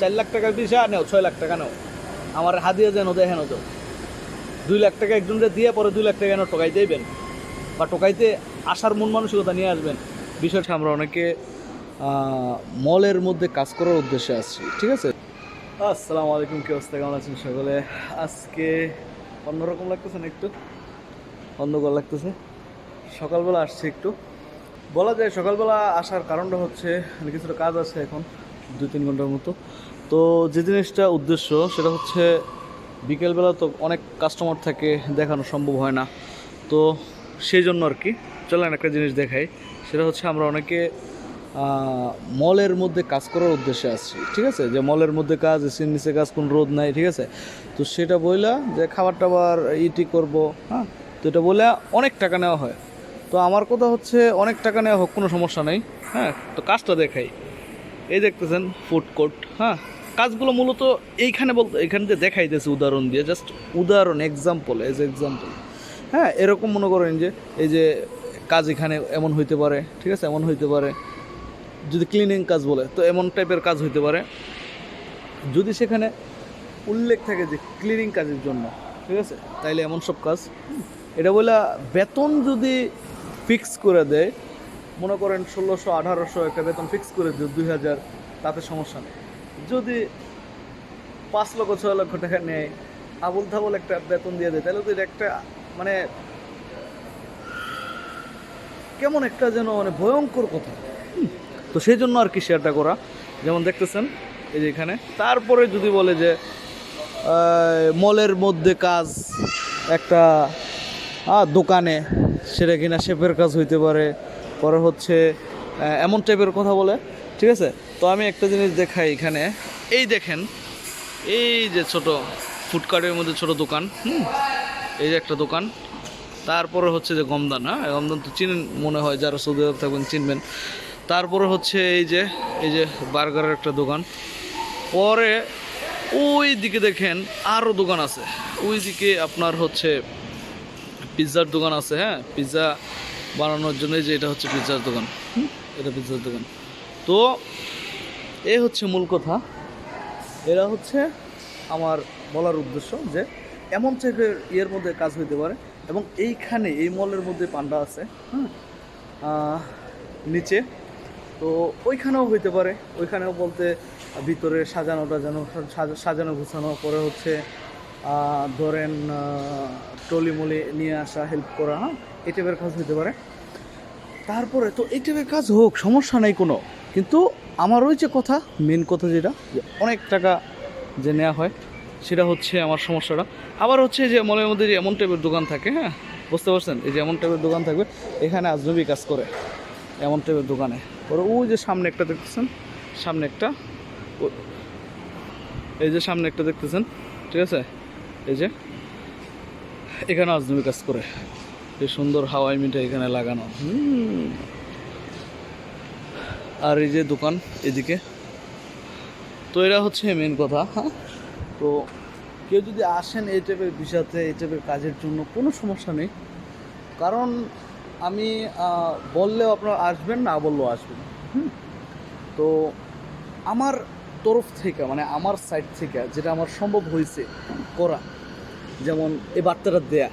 চার লাখ টাকার বিষয় নেও, ছয় লাখ টাকা নেও। আমার হাদিয়ে যেন দেখেন তো। দুই লাখ টাকা একজনকে দিয়ে পরে দুই লাখ টাকা যেন টোকাই দেবেন বা টোকাইতে আসার মন মানসিকতা নিয়ে আসবেন। বিষয়টা আমরা অনেকে মলের মধ্যে কাজ করার উদ্দেশ্যে আসছি, ঠিক আছে? আসসালামু আলাইকুম, কি অবস্থা? কেমন আছেন সকলে? আজকে অন্যরকম লাগতেছে না একটু? অন্ধকার লাগতেছে। সকালবেলা আসছে একটু। বলা যায় সকালবেলা আসার কারণটা হচ্ছে মানে কিছুটা কাজ আছে এখন। দুই তিন ঘণ্টার মতো। তো যে জিনিসটা উদ্দেশ্য, সেটা হচ্ছে বিকেলবেলা তো অনেক কাস্টমার থাকে, দেখানো সম্ভব হয় না। তো সেই জন্য আর কি, চলেন একটা জিনিস দেখাই। সেটা হচ্ছে আমরা অনেকে মলের মধ্যে কাজ করার উদ্দেশ্যে আসছি, ঠিক আছে? যে মলের মধ্যে কাজ, এসির নিচে কাজ, কোন রোদ নাই, ঠিক আছে? তো সেটা বইলা যে খাবার টাবার ইটি করব হ্যাঁ? তো এটা বলে অনেক টাকা নেওয়া হয়। তো আমার কথা হচ্ছে, অনেক টাকা নেওয়া হোক, কোনো সমস্যা নেই হ্যাঁ? তো কাজটা দেখাই। এই দেখতেছেন ফুড কোর্ট হ্যাঁ? কাজগুলো মূলত এইখানে বলতে এখানে যে দেখাইতেছে উদাহরণ দিয়ে জাস্ট উদাহরণ এক্সাম্পল এজ এক্সাম্পল হ্যাঁ এরকম মনে করেন যে, এই যে কাজ এখানে এমন হইতে পারে, ঠিক আছে? এমন হইতে পারে, যদি ক্লিনিং কাজ বলে, তো এমন টাইপের কাজ হইতে পারে। যদি সেখানে উল্লেখ থাকে যে ক্লিনিং কাজের জন্য, ঠিক আছে? তাইলে এমন সব কাজ। এটা বলে বেতন যদি ফিক্স করে দেয় মনে করেন ষোলোশো, আঠারোশো একটা বেতন ফিক্স করে দিও, দুই হাজার, তাতে সমস্যা নেই। যদি পাঁচ লক্ষ, ছয় লক্ষ টাকা নেয় আবুল তাবুল একটা বেতন দিয়ে দেয়, তাহলে তো একটা মানে কেমন একটা যেন মানে ভয়ঙ্কর কথা। তো সেই জন্য আর কি শেয়ারটা করা। যেমন দেখতেছেন, এই যে এখানে। তারপরে যদি বলে যে মলের মধ্যে কাজ, একটা দোকানে, সেটা কিনা শেপের কাজ হইতে পারে পরে হচ্ছে এমন টাইপের কথা বলে, ঠিক আছে? তো আমি একটা জিনিস দেখাই এখানে। এই দেখেন, এই যে ছোট ফুটকার্টের মধ্যে ছোট দোকান, হুম? এই যে একটা দোকান। তারপরে হচ্ছে যে গমদান হ্যাঁ? গমদান তো চিনেন, মনে হয় যারা সৌদি আরব থাকবেন চিনবেন। তারপরে হচ্ছে এই যে এই যে বার্গারের একটা দোকান। পরে ওই দিকে দেখেন আরও দোকান আছে। ওই দিকে আপনার হচ্ছে পিৎজার দোকান আছে হ্যাঁ? পিৎজা বানানোর জন্যই যে এটা হচ্ছে পিৎজার দোকান। এটা পিৎজার দোকান। তো এই হচ্ছে মূল কথা। এরা হচ্ছে আমার বলার উদ্দেশ্য যে এমন টাইপের ইয়ের মধ্যে কাজ হইতে পারে এবং এইখানে, এই মলের মধ্যে পান্ডা আছে হ্যাঁ নিচে। তো ওইখানেও হইতে পারে। ওইখানেও বলতে ভিতরে সাজানো টাজানো সাজানো গুছানো পরে হচ্ছে ধরেন টলি মলি নিয়ে আসা হেল্প করা হ্যাঁ? এই টাইপের কাজ হইতে পারে। তারপরে তো এই টাইপের কাজ হোক, সমস্যা নেই কোনো। কিন্তু আমার ওই যে কথা মেন কথা যেটা, যে অনেক টাকা যে নেওয়া হয়, সেটা হচ্ছে আমার সমস্যাটা। আবার হচ্ছে যে মলের মধ্যে যে এমন টাইপের দোকান থাকে হ্যাঁ? বুঝতে পারছেন? এই যে এমন টাইপের দোকান থাকবে, এখানে আজনবী কাজ করে এমন টাইপের দোকানে। ওর ওই যে সামনে একটা দেখতেছেন, সামনে একটা এই যে সামনে একটা দেখতেছেন, ঠিক আছে? এই যে, এখানে আজনবী কাজ করে। এই সুন্দর হাওয়াই মিটা এখানে লাগানো। আর এই যে দোকান এদিকে। তো এরা হচ্ছে মেন কথা হ্যাঁ? তো কেউ যদি আসেন এই টাইপের বিষয়তে, এই টাইপের কাজের জন্য, কোনো সমস্যা নেই। কারণ আমি বললেও আপনারা আসবেন, না বললেও আসবেন। তো আমার তরফ থেকে মানে আমার সাইড থেকে, যেটা আমার সম্ভব হয়েছে করা যেমন এই বার্তাটা দেয়া,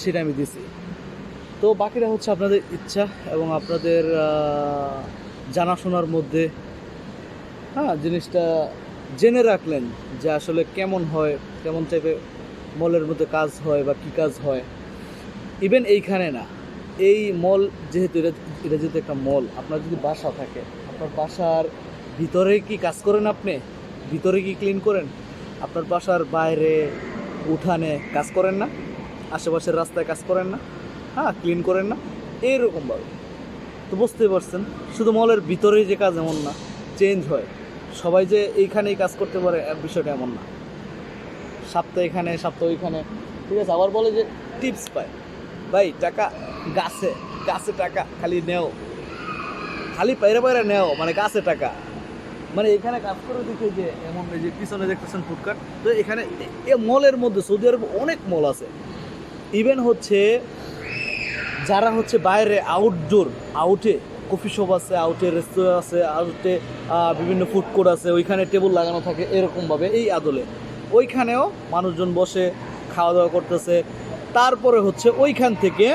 সেটা আমি দিছি তো বাকিটা হচ্ছে আপনাদের ইচ্ছা এবং আপনাদের জানাশোনার মধ্যে হ্যাঁ জিনিসটা জেনে রাখলেন যে আসলে কেমন হয়, কেমন টাইপের মলের মধ্যে কাজ হয় বা কী কাজ হয়। ইভেন এইখানে না, এই মল যেহেতু এটা এটা যেহেতু একটা মল, আপনার যদি বাসা থাকে, আপনার বাসার ভিতরে কি কাজ করেন আপনি? ভিতরে কি ক্লিন করেন? আপনার বাসার বাইরে উঠানে কাজ করেন না, আশেপাশের রাস্তায় কাজ করেন না হ্যাঁ ক্লিন করেন না এইরকমভাবে তো বুঝতেই পারছেন, শুধু মলের ভিতরেই যে কাজ এমন না চেঞ্জ হয়। সবাই যে এইখানেই কাজ করতে পারে বিষয়টা এমন না। সপ্তাহ এখানে, সপ্তাহ ওইখানে, ঠিক আছে, আবার বলে যে টিপস পায়। ভাই, টাকা গাছে গাছে টাকা, খালি নেও। খালি পাইরে পাইরে নেও মানে গাছে টাকা। মানে এখানে কাজ করে দেখে যে এমন যে পিছনে দেখতেছেন ফুটকাট তো এখানে এ- মলের মধ্যে সৌদি আরবে অনেক মল আছে। ইভেন হচ্ছে যারা হচ্ছে বাইরে আউটডোর আউটে কফি শপ আছে আউটে রেস্তোরাঁ আছে আউটে বিভিন্ন ফুড কোর্ট আছে, ওইখানে টেবিল লাগানো থাকে এরকমভাবে এই আদলে। ওইখানেও মানুষজন বসে খাওয়া দাওয়া করতেছে। তারপরে হচ্ছে ওইখান থেকে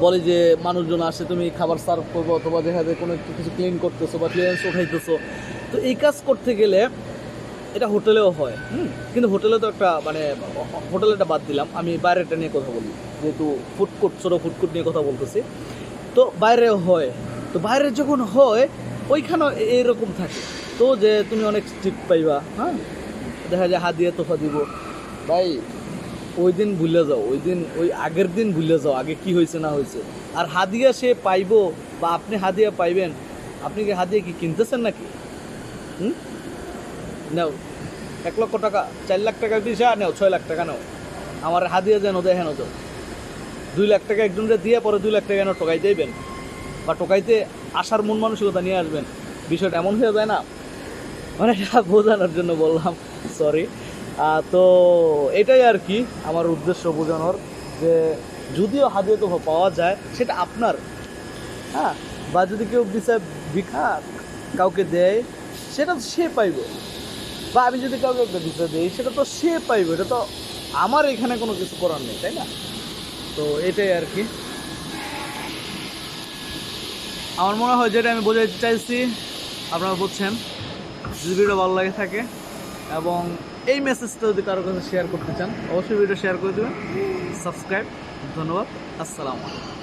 বলে যে মানুষজন আসে, তুমি খাবার সার্ভ করব অথবা দেখা যায় কোনো একটু কিছু ক্লিন করতেছো বা ক্লিয়ারেন্স উঠাইতেছো। তো এই কাজ করতে গেলে এটা হোটেলেও হয় কিন্তু হোটেলে তো একটা মানে হোটেলেটা বাদ দিলাম। আমি বাইরেটা নিয়ে কথা বলি, যেহেতু ফুড কোর্ট ছোটো ফুড কোর্ট নিয়ে কথা বলতেছি। তো বাইরেও হয়। তো বাইরে যখন হয়, ওইখানেও এ- এরকম থাকে। তো যে তুমি অনেক স্ট্রিপ পাইবা হ্যাঁ? দেখা যায় হাদিয়া তোফা দিব। ভাই ওই দিন ভুলে যাও, ওই দিন, ওই আগের দিন ভুলে যাও, আগে কি হয়েছে না হয়েছে। আর হাদিয়া সে পাইবো বা আপনি হাদিয়া পাইবেন, আপনি কি হাদিয়া কি কিনতেছেন নাকি? হুম? নাও, এক লক্ষ টাকা, চার লাখ টাকা দিয়েছে আর নাও, ছয় লাখ টাকা নাও। আমার হাদিয়া যেন দেয় দেখেন তো। দুই লাখ টাকা একজনকে দিয়ে পরে দুই লাখ টাকা এনে টোকাই দেবেন বা টোকাইতে আসার মন মানসিকতা নিয়ে আসবেন। বিষয়টা এমন হয়ে যায় না। মানে বোঝানোর জন্য বললাম সরি তো এটাই আর কি আমার উদ্দেশ্য বোঝানোর যে যদিও হাদিয়া তো পাওয়া যায়, সেটা আপনার। হ্যাঁ বা যদি কেউ বিচার ভিক্ষা কাউকে দেয়, সেটা তো সে পাইবে। বা আমি যদি কাউকে একটা বিচার দিই, সেটা তো সে পাইবে। এটা তো আমার এখানে কোনো কিছু করার নেই, তাই না? তো এটাই আর কি। আমার মনে হয় যেটা আমি বোঝাইতে চাইছি, আপনারা বুঝছেন, যদি ভিডিও ভালো লাগে থাকে, এবং এই মেসেজটা যদি কারও কাছে শেয়ার করতে চান, অবশ্যই ভিডিও শেয়ার করে দেবেন। সাবস্ক্রাইব ধন্যবাদ, আসসালামু আলাইকুম।